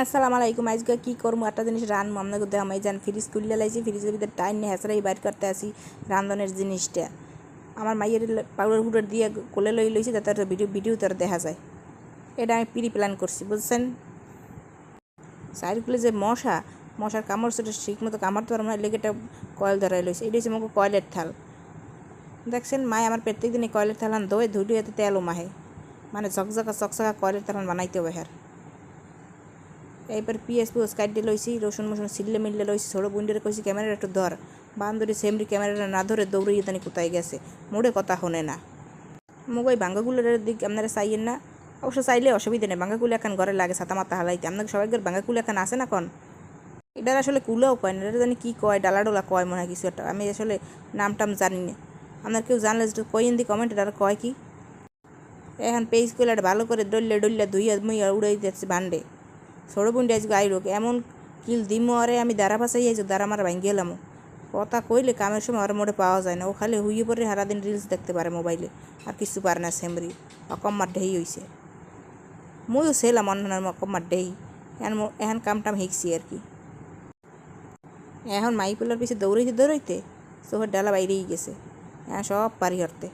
আসসালামু আলাইকুম। আজকে কী করব? একটা জিনিস রানবো আপনাকে দেখাম এই যান ফ্রিজ খুললে লাইছি ফ্রিজের ভিতরে টাইম নিয়ে হেসরাই বাইর করতে আসি রান্ধনের জিনিসটা। আমার মাইয়ের পাউডার ফুডার দিয়ে কোলে লই লইছি তাতে ভিডিও ভিডিও তার দেখা যায়। এটা আমি প্রি প্ল্যান করছি, বুঝছেন? সাইডগুলো যে মশা, মশার কামড় সেটা ঠিক মতো কামড়তে পারব না লেগে এটা কয়েল ধরাই লইছে। এটা হচ্ছে আমাকে কয়েলের থাল। দেখছেন, মায় আমার প্রত্যেক দিন কয়েলের থালান দোয়ে ধুইটু এতে তেলও মাহে মানে ঝকঝকা চকচকা কয়েলের থালান বানাইতে হবে হ্যার এইবার পিএস পিএস কাটিয়ে লইছি, রসুন মসুন সিললে মিললে লইছি। ছোটো বুন্ডের কইছি ক্যামেরা একটু ধর। বান্দরি সেমরি ক্যামেরাটা না ধরে দৌড়িয়ে তানি কোথায় গেছে। মোড়ে কথা শোনে না। মোক ওই বাঙ্গাগুলোর দিক আপনারা চাইয়েন না? অবশ্য চাইলে অসুবিধা নেই, বাঙ্গাকুলো এখন ঘরে লাগে, ছাতা মাথা হালাইতে। আপনাকে সবাই ঘর বাঙ্গাকুলো এখন আসে না কন এটার আসলে কুলেও কয় না এটা জানি কী কয় ডালা ডোলা কয় মনে হয় কিছু একটা। আমি আসলে নাম টাম জানি না। আপনার কেউ জানলে কইন দি কমেন্ট এটা কয় কি? এখন পেজ করলে ভালো করে ডললে ডললে ধুইয়া মুইয়া উড়াই দিচ্ছে বান্ডে ছোটো বুন্ডি আজকে আইরোক এমন কিল দিমো আরে, আমি দাঁড়া পাশাই আইছো, দাঁড়া মারা ভাঙ্গি গেলাম কথা কইলে কামের সময় আর মোড়ে পাওয়া যায় না। ও খালি হুইয়ে পরে সারাদিন রিলস দেখতে পারে মোবাইলে আর কিছু পারে না সেমরি অকম্মার ঢেই হইছে। মইও ছিলাম অন্যান্য অকম্মার ঢেই এখন এখন কাম টাম শিখছি আর কি। এখন মাইপুলার পিছে দৌড়াইতে দৌড়াইতে চোখের ডালা বাইরেই গেছে। এখন সব পারি হরতে।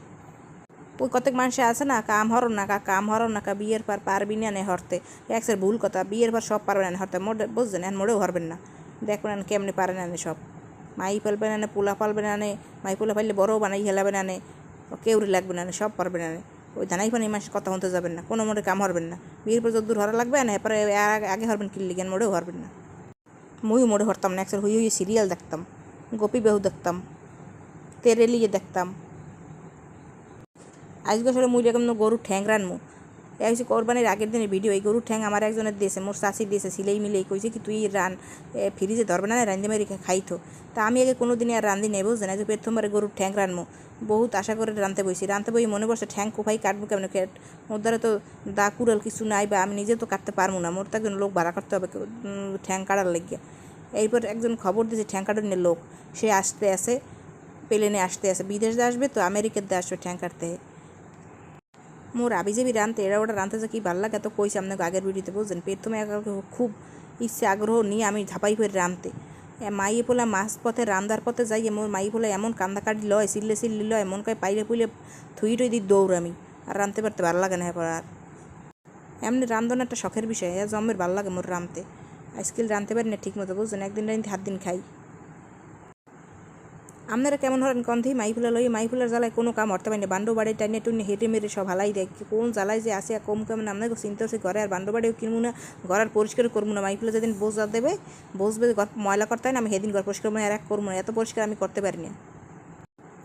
কতক মানুষে আছে না, কাম হর না, কা কাম হর না, কা বিয়ের পর পারবি না নে হরতে। একসের ভুল কথা, বিয়ের পর সব পারবে না হরতে। মোটে বুঝছেন, এখন মোড়েও হরবেন না। দেখবেন না কেমনি পারে না সব। মাই পালবে না নে, পোলা পালবে না নে, মাই পোলা পাইলে বড়ও বানাই হেলাবে না নে কেউরি লাগবে না নে, সব পারবে না নে। ওই ধানাই পানি মাসে কথা শুনতে যাবেন না, কোনো মোটে কাম হরবেন না। বিয়ের পর যত দূর হরা লাগবে না, এরপরে আগে হরবেন কিনলি জ্ঞান মোড়েও হরবেন না। মুই মোড়ে হরতাম না, একসের হুই হুই সিরিয়াল দেখতাম, গোপী বেহু দেখতাম, তেরেলিয়ে দেখতাম। আজকে আসলে মুই এরকম গরুর ঠ্যাং রানমু। হচ্ছে কোরবানির আগের দিনের ভিডিও এই গরুর ঠ্যাং আমার একজনের দিয়েছে, মোর শাশি দিয়েছে, সিলেই মিলেই কইছে কি তুই রান ফ্রিজে ধরবে না রান্ধে মেরে খাইতো তা আমি আগে কোনো দিনে আর রান্ধি নেই, বুঝছেন? যে প্রথমবারে গরুর ঠ্যাং রানমু। বহুত আশা করে রানতে বইছি। রানতে বই মনে করছে ঠ্যাং কোপাই কাটবো কেমন? মোর দ্বারা তো দা কুড়াল কিছু নাই বা আমি নিজে তো কাটতে পারব না। মোর তো একজন লোক ভাড়া করতে হবে ঠ্যাং কাটার লেগে এরপর একজন খবর দিয়েছে, ঠ্যাং কাটার লোক। সে আসতে আসে প্লেনে আসতে আসে বিদেশ আসবে তো আমেরিকাতে আসবে ঠ্যাং কাটতে। মোর যাবি রানতে এরা ওটা রানতে যে কি ভালো লাগে তো কইছে আপনাকে আগের ভিডিওতে বুঝছেন প্রথমে একে খুব ইচ্ছে আগ্রহ নিয়ে আমি ঝাপাই করে রানতে এ মাইয়ে পোলা মাছ পথে রান্দার পথে যাই মোর মাই পোলা এমন কান্দা কাটি লয় সিল্লে সিল্লি লয়, এমন কয় পাইলে পুইলে থুই টুই দিই দৌড় আমি। আর রানতে পারতে ভালো লাগে না এরপর আর এমনি রান্ধন একটা শখের বিষয় হ্যাঁ জমের ভালো লাগে মোর রানতে আজকাল রানতে পারি না ঠিক মতো বুঝছেন একদিন রাইতে হাত দিন খাই। আপনারা কেমন হরেন কন্ধি? মাইফুলা লই মাইফুলার জ্বালায় কোনো কাম অর্থ পারি না। বান্ডো বাড়ি টাইনে টুনে হেঁটে মেরে সব হালাই দেয়। কোন জ্বালায় যে আসে কম কেমন আপনাকে চিন্তা হচ্ছে ঘরে আর বান্ডো বাড়িও কিনবো না, ঘর আর পরিষ্কার করব না। মাইফুলা যেদিন বোঝ দেবে বসবে ঘর ময়লা করতে হয় না, আমি সেদিন ঘর পরিষ্কার করব না, আর এক করব না। এত পরিষ্কার আমি করতে পারি না।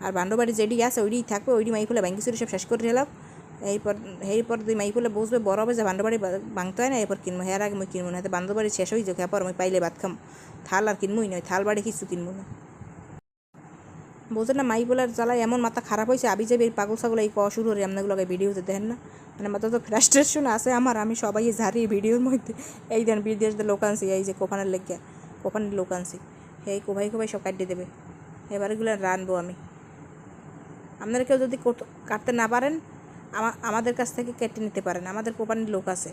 আর বান্ডো বাড়ি যেডি আছে, ওইডি থাকবে, ওইডি মাইফুলা ব্যাঙ্কি চুরি সব শেষ করে ঢেলাম এরপর এরপর দুই মাইফুলা বসবে বড় হবে যে বান্ডো বাড়ি ভাঙতে হয় না, এরপর কিনবো। হ্যাঁ আগে মই কিনবো না হাতে বান্ডো বাড়ি শেষ হয়ে যাবে এরপর আমি পাইলে ভাত খাম। থাল আর কিনবোই নয়, থাল বাড়ি কিছু কিনবো না। বোঝেন না মাই বলার জ্বালায় এমন মাথা খারাপ হয়েছে আবি যাবে এই পাগল ছাগল এই কওয়া শুরু করে আপনাগুলোকে ভিডিওতে দেখেন না। মানে মাথা তো ফ্রাস্ট্রেশন আছে আমার, আমি সবাই ঝাড়ি ভিডিওর মধ্যে। এই দেন বিদেশ লোক আনছি এই যে কোপানের লেগে কোপানের লোক আনছি এই কোভাই কোভাই সব কাটিয়ে দেবে। এবার এগুলো রানবো আমি। আপনারা কেউ যদি কোট- কাটতে না পারেন আমাদের কাছ থেকে কেটে নিতে পারেন, আমাদের কোপানের লোক আছে।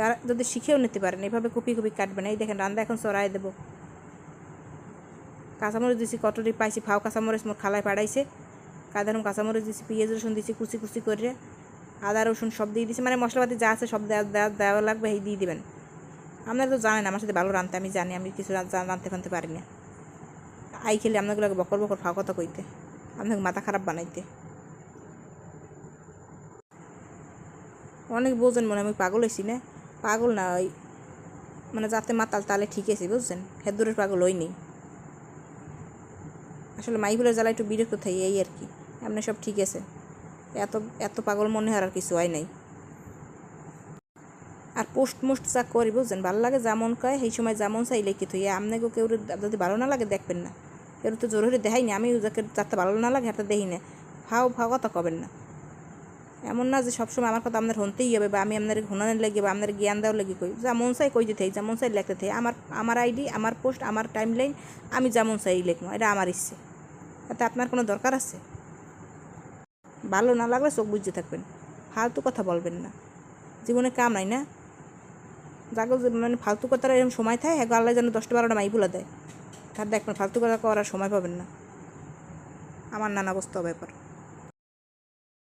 আর যদি শিখেও নিতে পারেন, এভাবে কপি কপি কাটবেন এই দেখেন, রান্দা এখন চড়াই দেবো। কাঁচামরিচ দিছি কটরি পাইছি, ফাও কাঁচামরিচ মোর খালায় পাড়াইছে। কাদারম কাঁচামরিচ দিছি, পেঁয়াজ রসুন দিছি, কুচি কুচি করে আদা রসুন সব দিয়ে দিছি মানে মশলাপাতি যা আছে সব দেওয়া লাগবে এই দিয়ে দেবেন। আপনারা তো জানেন, আমার সাথে ভালো রাঁধতে আমি জানি, আমি কিছু রাঁধতে ফানতে পারি না। আই খেলে আপনাগুলোকে বকর বকর ফাও কথা কইতে আপনাকে মাথা খারাপ বানাইতে। অনেক বোঝেন মনে আমি পাগল হয়েছি না? পাগল না, ওই মানে যাতে মাতাল তালে ঠিক আছে, বুঝছেন? হেদুরের পাগল ওই নেই। আসলে মাইগুলোর জ্বালা একটু বিরক্ত থাই, এই আর কি। এমনি সব ঠিক আছে। এত এত পাগল মনে হয় আর কিছু হয় নাই। আর পোস্ট মোস্ট যা করি, বুঝছেন? ভালো লাগে যেমন কয়, সেই সময় যেমন চাই লিখে থই। আপনাকেও কেউ যদি ভালো না লাগে, দেখবেন না। কেউ তো জোর হয়ে দেখাই না। আমি যাকে যাতে ভালো না লাগে হাতে দেখি না। ফাও ফাও কথা কবেন না। এমন না যে সবসময় আমার কথা আপনার হনতেই হবে বা আমি আপনার ঘুনানোর লেগে বা আপনার জ্ঞান দেওয়ার লেগে কই। যেমন চাই কই দিতে যেমন চাই লেখতে থাই আমার আমার আইডি, আমার পোস্ট, আমার টাইম লাইন আমি যেমন চাই লিখব। এটা আমার ইচ্ছে। তাতে আপনার কোনো দরকার আছে? ভালো না লাগলে চোখ বুঝতে থাকবেন। ফালতু কথা বলবেন না। জীবনে কাম নাই না? যাকে মানে ফালতু কথার এরকম সময় থাকে হ্যাঁ আল্লাহ যেন দশটা বারোটা মাই বলে দেয়। তার দেখবেন ফালতু কথা করার সময় পাবেন না। আমার নানা অবস্থা ব্যাপার।